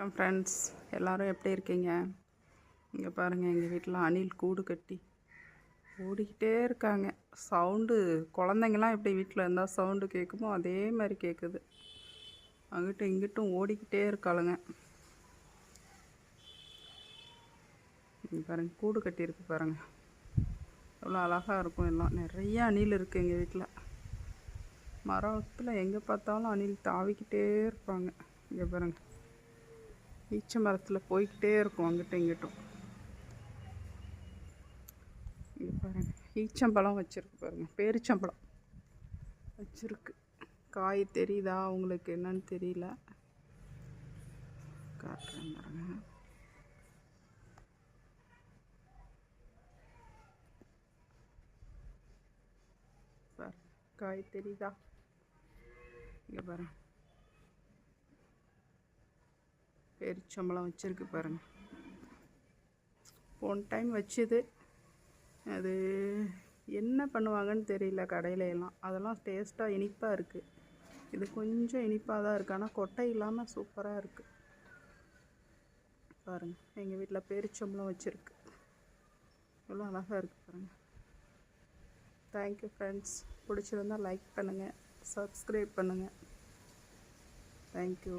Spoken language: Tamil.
வணக்கம் ஃப்ரெண்ட்ஸ் எல்லோரும் எப்படி இருக்கீங்க? இங்கே பாருங்கள் எங்கள் வீட்டில் அணில் கூடு கட்டி ஓடிக்கிட்டே இருக்காங்க. சவுண்டு குழந்தைங்களாம் எப்படி வீட்டில் இருந்தால் சவுண்டு கேட்குமோ அதே மாதிரி கேட்குது அங்கிட்டும் இங்கிட்டும் ஓடிக்கிட்டே இருக்காளுங்க. இங்கே பாருங்கள் கூடு கட்டியிருக்கு பாருங்கள் எவ்வளோ அழகாக இருக்கும் எல்லாம். நிறைய அணில் இருக்குது எங்கள் வீட்டில் மரத்தில் எங்கே பார்த்தாலும் அணில் தாவிக்கிட்டே இருப்பாங்க. இங்கே பாருங்கள் ஈச்ச மரத்தில் போய்கிட்டே இருக்கும் அங்கிட்டும் இங்கிட்டும். இங்கே பாருங்கள் ஈச்சம்பழம் வச்சுருக்கு பாருங்கள் பேரிச்சம்பழம் வச்சுருக்கு. காய் தெரியுதா? உங்களுக்கு என்னன்னு தெரியல. காட்டுறேன் பாருங்க. காய் தெரியுதா? இங்கே பாருங்கள் பேரிச்சம்பழம் வச்சுருக்கு பாருங்கள் போன டைம் வச்சுது. அது என்ன பண்ணுவாங்கன்னு தெரியல கடையில எல்லாம். அதெல்லாம் டேஸ்ட்டாக இனிப்பாக இருக்குது இது கொஞ்சம் இனிப்பாக தான் இருக்குது ஆனால் கொட்டை இல்லாமல் சூப்பராக இருக்குது பாருங்கள் எங்கள் வீட்டில் பேரிச்சம்பழம் வச்சுருக்கு. எவ்வளோ அழகாக இருக்குது பாருங்கள் தேங்க்யூ ஃப்ரெண்ட்ஸ் பிடிச்சிருந்தா லைக் பண்ணுங்கள் சப்ஸ்கிரைப் பண்ணுங்கள் தேங்க்யூ